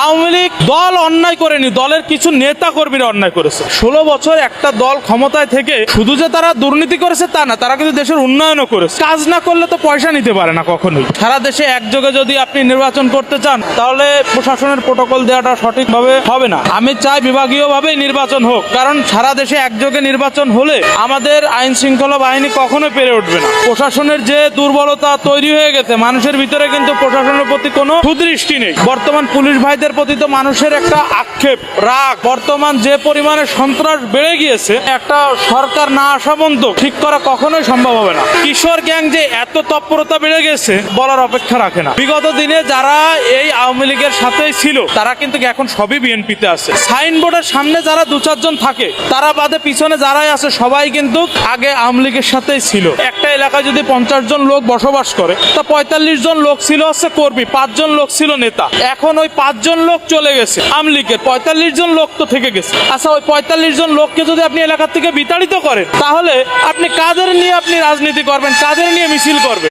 আওয়ামী লীগ দল অন্যায় করেনি, দলের কিছু নেতা কর্মীরা অন্যায় করেছে। ষোলো বছর একটা দল ক্ষমতায় থেকে শুধু যে তারা দুর্নীতি করেছে তা না, তারা কিন্তু দেশের উন্নয়নও করেছে। কাজ না করলে তো পয়সা নিতে পারে না কখনোই। সারা দেশে একযোগে যদি আপনি নির্বাচন করতে চান, তাহলে প্রশাসনের প্রোটোকল দেওয়াটা সঠিকভাবে হবে না। আমি চাই বিভাগীয়ভাবেই নির্বাচন হোক, কারণ সারা দেশে একযোগে নির্বাচন হলে আমাদের আইন শৃঙ্খলা বাহিনী কখনো পেরে উঠবে না। প্রশাসনের যে দুর্বলতা তৈরি হয়ে গেছে, মানুষের ভিতরে কিন্তু প্রশাসনের প্রতি কোনো সুদৃষ্টি নেই। বর্তমান পুলিশ ভাইদের প্রতি তো মানুষের একটা আক্ষেপ, রাগ। বর্তমান যে পরিমাণে সন্ত্রাস বেড়ে গিয়েছে, একটা সরকার না আসা পর্যন্ত ঠিক করা কখনোই সম্ভব হবে না। কিশোর গ্যাং যে এত তৎপরতা বেড়ে গেছে, বলার অপেক্ষা রাখে না। বিগত দিনে যারা এই আওয়ামী লীগের সাথেই ছিল, তারা কিন্তু এখন সবই বিএনপিতে আছে। সাইনবোর্ডের সামনে যারা দু চারজন থাকে, তারা বাদে পিছনে যারাই আছে, সবাই কিন্তু আগে আওয়ামী লীগের সাথেই ছিল। একটা এলাকায় যদি পঞ্চাশ জন লোক বসবাস করে, তা পঁয়তাল্লিশ জন লোক ছিল হচ্ছে কর্মী, পাঁচজন লোক ছিল নেতা। এখন ওই পাঁচজন লোক চলে গেছে। আমলিকের পঁয়তাল্লিশ জন লোক তো থেকে গেছে। আচ্ছা ওই পঁয়তাল্লিশ জন লোককে যদি আপনি এলাকার থেকে বিতাড়িত করেন, তাহলে আপনি কাদের নিয়ে আপনি রাজনীতি করবেন? কাদের নিয়ে মিছিল করবেন?